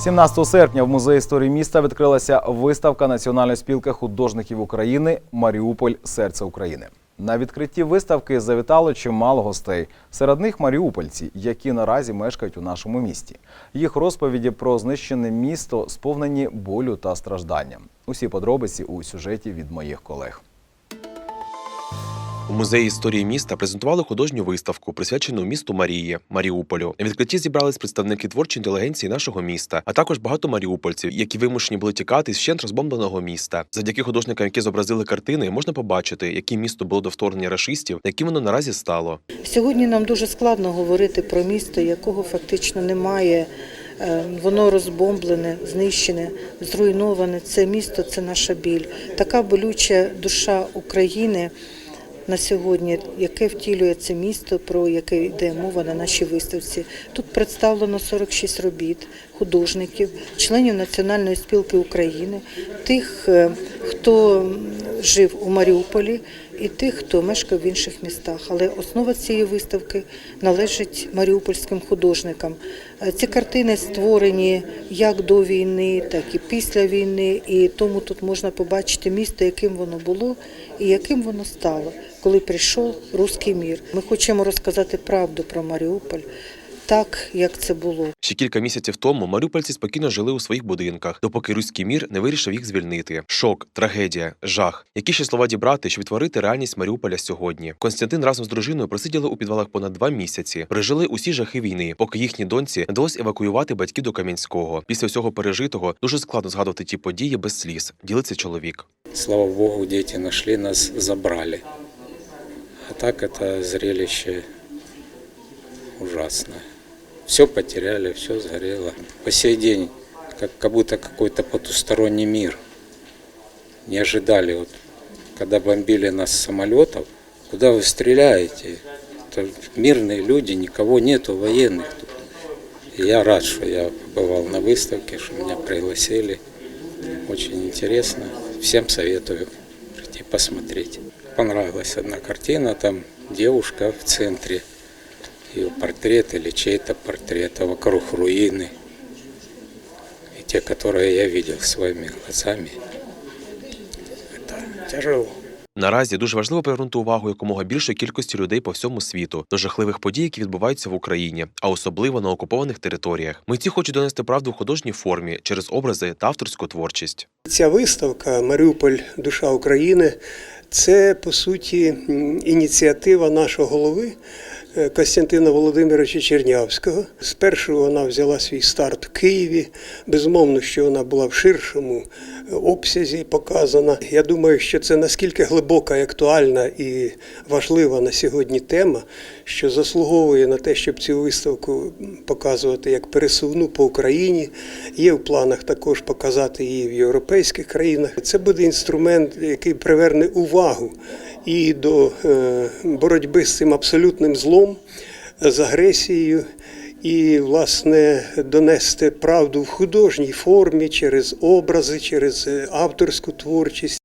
17 серпня в музеї історії міста відкрилася виставка Національної спілки художників України Маріуполь Серце України. На відкритті виставки завітало чимало гостей. Серед них маріупольці, які наразі мешкають у нашому місті. Їх розповіді про знищене місто сповнені болю та страждання. Усі подробиці у сюжеті від моїх колег. У музеї історії міста презентували художню виставку, присвячену місту Марії Маріуполю. На відкритті зібрались представники творчої інтелігенції нашого міста, а також багато маріупольців, які вимушені були тікати з вщент розбомбленого міста. Завдяки художникам, які зобразили картини, можна побачити, яким місто було до вторгнення рашистів, яким воно наразі стало. Сьогодні нам дуже складно говорити про місто, якого фактично немає. Е, Воно розбомблене, знищене, зруйноване. Це місто це наша біль. Така болюча душа України на сьогодні, яке втілює це місто, про яке йде мова на нашій виставці. Тут представлено 46 робіт художників, членів Національної спілки України, тих, е, хто жив у Маріуполі, і тих, хто мешкав в інших містах. Але основа цієї виставки належить маріупольським художникам. Е, Ці картини створені як до війни, так і після війни, і тому тут можна побачити місто, яким воно було і яким воно стало, коли прийшов руський мір. Ми хочемо розказати правду про Маріуполь, так як це було. Ще кілька місяців тому маріупольці спокійно жили у своїх будинках, допоки руський мір не вирішив їх звільнити. Шок, трагедія, жах. Які ще слова дібрати, щоб відтворити реальність Маріуполя сьогодні? Константин разом з дружиною просиділи у підвалах понад два місяці, пережили усі жахи війни, поки їхній доньці не вдалося евакуювати батьків до Кам'янського. Після всього пережитого дуже складно згадувати ті події без сліз. Ділиться чоловік. Слава Богу, дети нашли, нас забрали. А так это зрелище ужасное. Все потеряли, все сгорело. По сей день, как, как будто какой-то потусторонний мир. Не ожидали, вот, когда бомбили нас самолетов, куда вы стреляете? Это мирные люди, никого нету, военных тут. И я рад, что я побывал на выставке, что меня пригласили. Очень интересно. Всем советую прийти посмотреть. Понравилась одна картина, там девушка в центре, ее портрет или чей-то портрет, а вокруг руины. И те, которые я видел своими глазами, это тяжело. Наразі дуже важливо привернути увагу якомога більшої кількості людей по всьому світу до жахливих подій, які відбуваються в Україні, а особливо на окупованих територіях. Митці хочуть донести правду в художній формі через образи та авторську творчість. Ця виставка Маріуполь Душа України це по суті м, ініціатива нашого голови е, Костянтина Володимировича Чернявського. Спершу вона взяла свій старт в Києві. Безумовно, що вона була в ширшому е, обсязі показана. Я думаю, що це наскільки глибока і актуальна і важлива на сьогодні тема, що заслуговує на те, щоб цю виставку показувати як пересувну по Україні. Є в планах також показати її в європейських країнах. Це буде інструмент, який приверне увагу і до е, боротьби з цим абсолютним злом, з агресією. І, власне, донести правду в художній формі через образи, через е, авторську творчість.